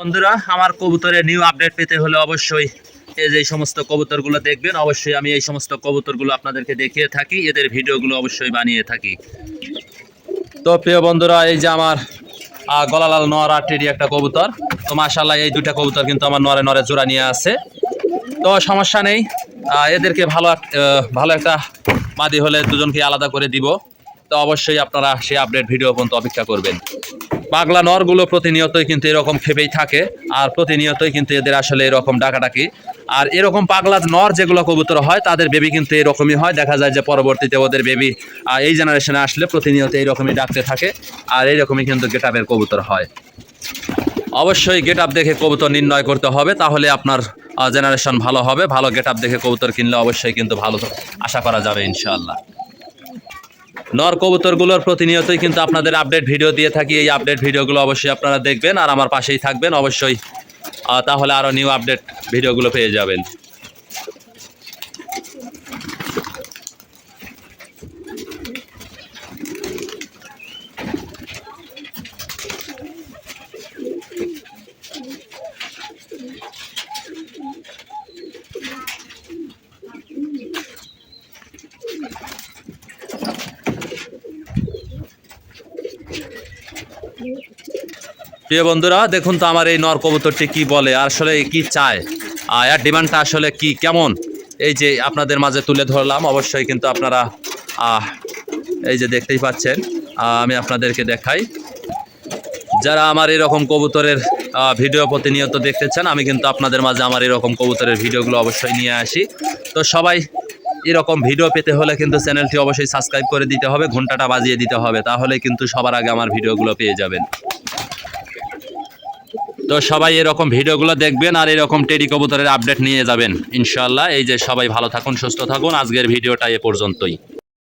বন্ধুরা, আমার কবুতরের নিউ আপডেট পেতে হলে অবশ্যই এই যে সমস্ত কবুতরগুলো দেখবেন, অবশ্যই আমি এই সমস্ত কবুতরগুলো আপনাদেরকে দেখিয়ে থাকি, এদের ভিডিওগুলো অবশ্যই বানিয়ে থাকি। তো প্রিয় বন্ধুরা, এই যে আমার গলালাল নর টেডি একটা কবুতর, তো মাশাল্লাহ এই দুইটা কবুতর কিন্তু আমার নরে নরে জোড়া নিয়ে আছে। তো সমস্যা নেই এদেরকে ভালো ভালো একটা মাদি হলে দুজনকে আলাদা করে দিব। তো অবশ্যই আপনারা সেই আপডেট ভিডিও পর্যন্ত অপেক্ষা করবেন। পাগলা নরগুলো প্রতিনিয়তই কিন্তু এরকম খেপেই থাকে, আর প্রতিনিয়তই কিন্তু এদের আসলে এরকম ডাকাডাকি। আর এরকম পাগলা নর যেগুলো কবুতর হয়, তাদের বেবি কিন্তু এরকমই হয়। দেখা যায় যে পরবর্তীতে ওদের বেবি এই জেনারেশনে আসলে প্রতিনিয়ত এইরকমই ডাকতে থাকে, আর এইরকমই কিন্তু গেটাবের কবুতর হয়। অবশ্যই গেট আপ দেখে কবুতর নির্ণয় করতে হবে, তাহলে আপনার জেনারেশন ভালো হবে। ভালো গেট আপ দেখে কবুতর কিনলে অবশ্যই কিন্তু ভালো, আশা করা যাবে ইনশাআল্লাহ। নর কবুতরগুলোর প্রতিনিয়তই কিন্তু আপনাদের আপডেট ভিডিও দিয়ে থাকি। এই আপডেট ভিডিওগুলো অবশ্যই আপনারা দেখবেন আর আমার পাশেই থাকবেন অবশ্যই। তাহলে আরও নিউ আপডেট ভিডিওগুলো পেয়ে যাবেন। প্রিয় বন্ধুরা, দেখুন তো আমার এই নর কবুতরটি কি বলে, আসলে কি চায়, আর এর ডিমান্ডটা আসলে কি, কেমন? এই যে আপনাদের মাঝে তুলে ধরলাম, অবশ্যই কিন্তু আপনারা এই যে দেখতেই পাচ্ছেন আমি আপনাদেরকে দেখাই। যারা আমার এরকম কবুতরের ভিডিও প্রতিনিয়ত দেখতে চান আমি কিন্তু আপনাদের মাঝে আমার এরকম কবুতরের ভিডিওগুলো অবশ্যই নিয়ে আসি। তো সবাই এরকম ভিডিও পেতে হলে কিন্তু চ্যানেলটি অবশ্যই সাবস্ক্রাইব করে দিতে হবে, ঘন্টাটা বাজিয়ে দিতে হবে তাহলে কিন্তু সবার আগে আমার ভিডিওগুলো পেয়ে যাবেন। তো সবাই এরকম ভিডিওগুলো দেখবেন আর এরকম টেডি কবুতরের আপডেট নিয়ে যাবেন। ইনশাল্লাহ এই যে সবাই ভালো থাকুন, সুস্থ থাকুন। আজকের ভিডিওটা এ পর্যন্তই।